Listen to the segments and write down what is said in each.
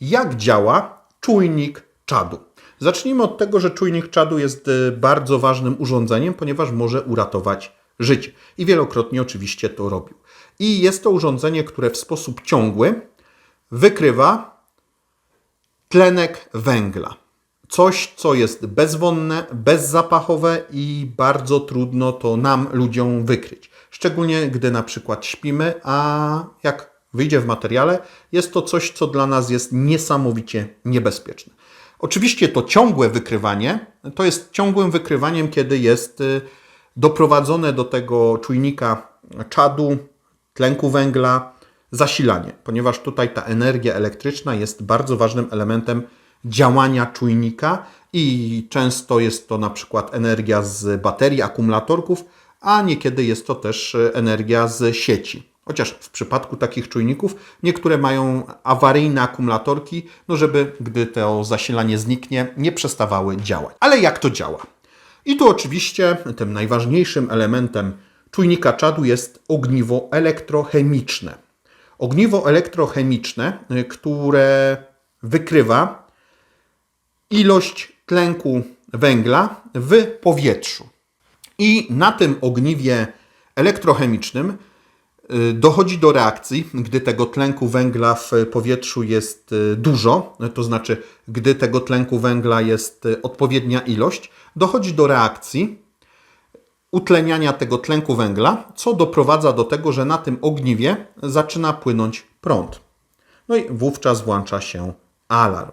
Jak działa czujnik czadu? Zacznijmy od tego, że czujnik czadu jest y, bardzo ważnym urządzeniem, ponieważ może uratować życie. I wielokrotnie oczywiście to robił. I jest to urządzenie, które w sposób ciągły wykrywa tlenek węgla. Coś, co jest bezwonne, bezzapachowe i bardzo trudno to nam, ludziom, wykryć. Szczególnie gdy na przykład śpimy, a jak wyjdzie w materiale, jest to coś, co dla nas jest niesamowicie niebezpieczne. Oczywiście to ciągłe wykrywanie to jest ciągłym wykrywaniem, kiedy jest y, doprowadzone do tego czujnika czadu, tlenku węgla, zasilanie, ponieważ tutaj ta energia elektryczna jest bardzo ważnym elementem działania czujnika i często jest to na przykład energia z baterii, akumulatorków, a niekiedy jest to też e, energia z sieci. Chociaż w przypadku takich czujników niektóre mają awaryjne akumulatorki, no żeby gdy to zasilanie zniknie, nie przestawały działać. Ale jak to działa? I tu oczywiście tym najważniejszym elementem czujnika czadu jest ogniwo elektrochemiczne. Ogniwo elektrochemiczne, y, które wykrywa ilość tlenku węgla w powietrzu. I na tym ogniwie elektrochemicznym dochodzi do reakcji, gdy tego tlenku węgla w powietrzu jest y, dużo, to znaczy gdy tego tlenku węgla jest y, odpowiednia ilość, dochodzi do reakcji utleniania tego tlenku węgla, co doprowadza do tego, że na tym ogniwie zaczyna płynąć prąd. No i wówczas włącza się alarm.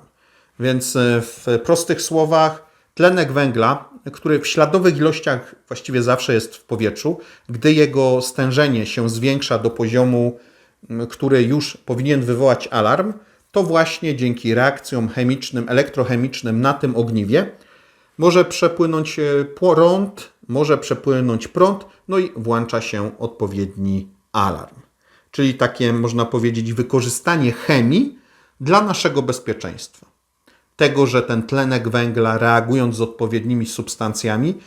Więc w prostych słowach, tlenek węgla, który w śladowych ilościach właściwie zawsze jest w powietrzu, gdy jego stężenie się zwiększa do poziomu, który już powinien wywołać alarm, to właśnie dzięki reakcjom chemicznym, elektrochemicznym na tym ogniwie może przepłynąć e, prąd, może przepłynąć prąd, no i włącza się odpowiedni alarm. Czyli takie, można powiedzieć, wykorzystanie chemii dla naszego bezpieczeństwa. Tego, że ten tlenek węgla, reagując z odpowiednimi substancjami,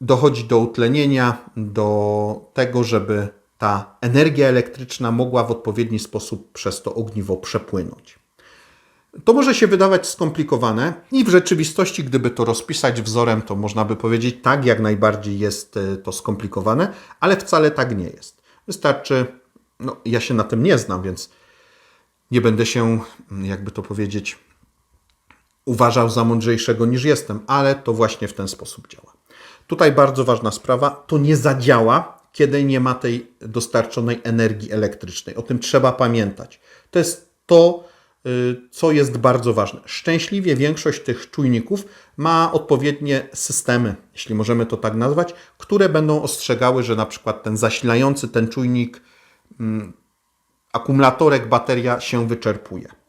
dochodzi do utlenienia, do tego, żeby ta energia elektryczna mogła w odpowiedni sposób przez to ogniwo przepłynąć. To może się wydawać skomplikowane i w rzeczywistości, gdyby to rozpisać wzorem, to można by powiedzieć, tak, jak najbardziej jest e, to skomplikowane, ale wcale tak nie jest. Wystarczy, no ja się na tym nie znam, więc nie będę się, jakby to powiedzieć, uważał za mądrzejszego niż jestem, ale to właśnie w ten sposób działa. Tutaj bardzo ważna sprawa, to nie zadziała, kiedy nie ma tej dostarczonej energii elektrycznej. O tym trzeba pamiętać. To jest to, y, co jest bardzo ważne. Szczęśliwie większość tych czujników ma odpowiednie systemy, jeśli możemy to tak nazwać, które będą ostrzegały, że na przykład ten zasilający ten czujnik, mm, akumulatorek, bateria się wyczerpuje.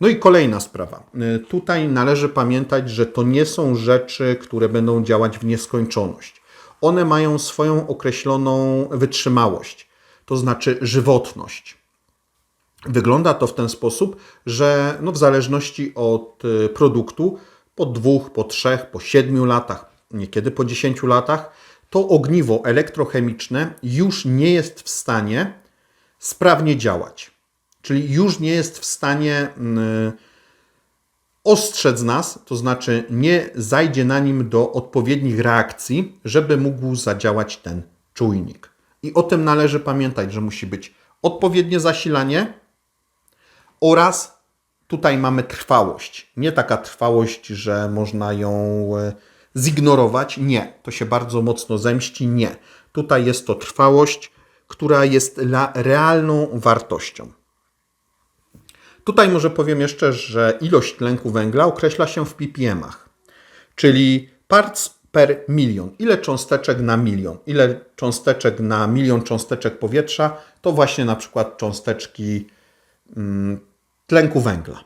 No i kolejna sprawa. Y, Tutaj należy pamiętać, że to nie są rzeczy, które będą działać w nieskończoność. One mają swoją określoną wytrzymałość, to znaczy żywotność. Wygląda to w ten sposób, że no w zależności od y, produktu, po dwóch, po trzech, po siedmiu latach, niekiedy po dziesięciu latach, to ogniwo elektrochemiczne już nie jest w stanie sprawnie działać. Czyli już nie jest w stanie y, ostrzec nas, to znaczy nie zajdzie na nim do odpowiednich reakcji, żeby mógł zadziałać ten czujnik. I o tym należy pamiętać, że musi być odpowiednie zasilanie oraz tutaj mamy trwałość. Nie taka trwałość, że można ją e, zignorować. Nie, to się bardzo mocno zemści. Nie. Tutaj jest to trwałość, która jest realną wartością. Tutaj może powiem jeszcze, że ilość tlenku węgla określa się w ppm-ach, czyli parts per milion. Ile cząsteczek na milion? Ile cząsteczek na milion cząsteczek powietrza? To właśnie na przykład cząsteczki mm, tlenku węgla.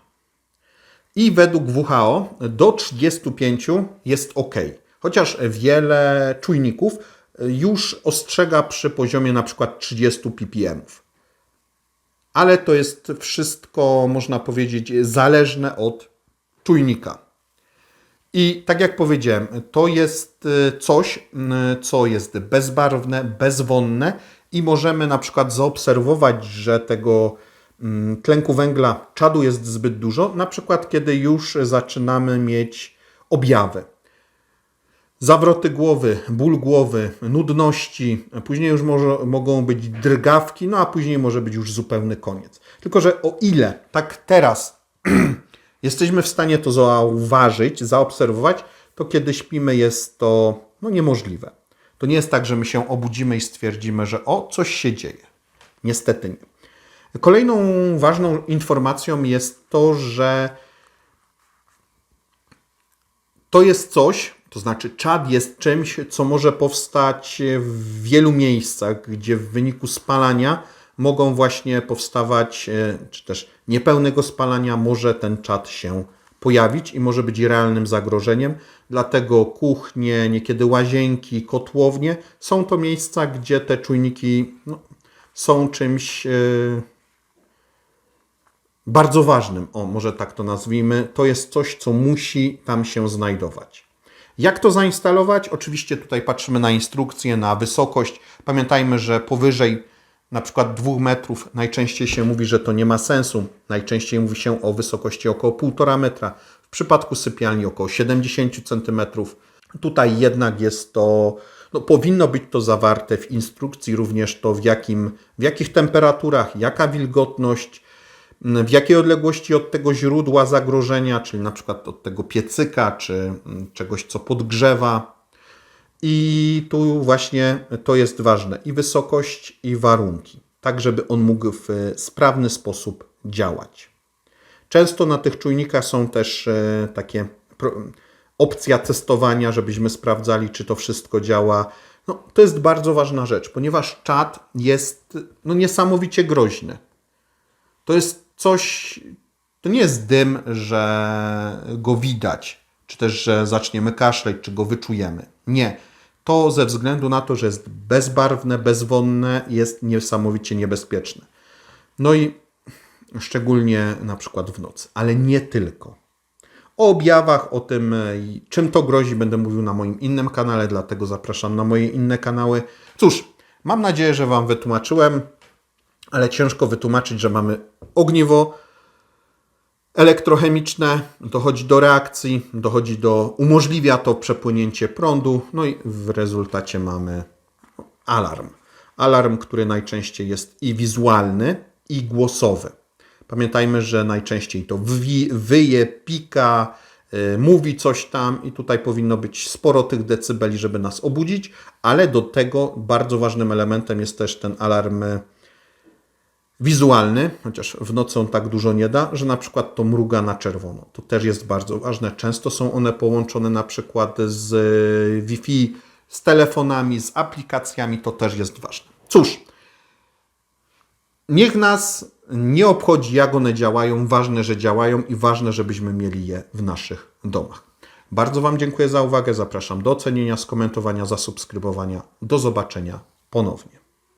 I według WHO do 35 jest ok. Chociaż wiele czujników już ostrzega przy poziomie na przykład 30 ppm ale to jest wszystko, można powiedzieć, zależne od czujnika. I tak jak powiedziałem, to jest y, coś, y, co jest bezbarwne, bezwonne i możemy na przykład zaobserwować, że tego mm, tlenku węgla, czadu jest zbyt dużo, na przykład kiedy już zaczynamy mieć objawy. Zawroty głowy, ból głowy, nudności, później już może, mogą być drgawki, no a później może być już zupełny koniec. Tylko, że o ile tak teraz jesteśmy w stanie to zauważyć, zaobserwować, to kiedy śpimy jest to no, niemożliwe. To nie jest tak, że my się obudzimy i stwierdzimy, że o, coś się dzieje. Niestety nie. Kolejną ważną informacją jest to, że to jest coś, to znaczy czad jest czymś, co może powstać w wielu miejscach, gdzie w wyniku spalania mogą właśnie powstawać, e, czy też niepełnego spalania może ten czad się pojawić i może być realnym zagrożeniem. Dlatego kuchnie, niekiedy łazienki, kotłownie są to miejsca, gdzie te czujniki no, są czymś e, bardzo ważnym. O, może tak to nazwijmy. To jest coś, co musi tam się znajdować. Jak to zainstalować? Oczywiście tutaj patrzymy na instrukcję, na wysokość. Pamiętajmy, że powyżej na przykład 2 metrów najczęściej się mówi, że to nie ma sensu. Najczęściej mówi się o wysokości około 1,5 metra. W przypadku sypialni około 70 cm. Tutaj jednak jest to, no powinno być to zawarte w instrukcji również to w, jakim, w jakich temperaturach, jaka wilgotność, w jakiej odległości od tego źródła zagrożenia, czyli na przykład od tego piecyka, czy mm, czegoś, co podgrzewa. I tu właśnie to jest ważne i wysokość, i warunki, tak żeby on mógł w sprawny sposób działać. Często na tych czujnikach są też e, takie opcja testowania, żebyśmy sprawdzali, czy to wszystko działa. No, to jest bardzo ważna rzecz, ponieważ czat jest no, niesamowicie groźny. To jest coś, to nie jest dym, że go widać, czy też, że zaczniemy kaszleć, czy go wyczujemy. Nie. To ze względu na to, że jest bezbarwne, bezwonne, jest niesamowicie niebezpieczne. No i szczególnie na przykład w nocy, ale nie tylko. O objawach, o tym, e, czym to grozi, będę mówił na moim innym kanale, dlatego zapraszam na moje inne kanały. Cóż, mam nadzieję, że Wam wytłumaczyłem, ale ciężko wytłumaczyć, że mamy ogniwo elektrochemiczne, dochodzi do reakcji, dochodzi do, umożliwia to przepłynięcie prądu, no i w rezultacie mamy alarm. Alarm, który najczęściej jest i wizualny, i głosowy. Pamiętajmy, że najczęściej to wyje, pika, y, mówi coś tam i tutaj powinno być sporo tych decybeli, żeby nas obudzić, ale do tego bardzo ważnym elementem jest też ten alarm wizualny, chociaż w nocy on tak dużo nie da, że na przykład to mruga na czerwono. To też jest bardzo ważne. Często są one połączone na przykład z y, Wi-Fi, z telefonami, z aplikacjami, to też jest ważne. Cóż, niech nas nie obchodzi, jak one działają. Ważne, że działają i ważne, żebyśmy mieli je w naszych domach. Bardzo Wam dziękuję za uwagę. Zapraszam do ocenienia, skomentowania, zasubskrybowania. Do zobaczenia ponownie.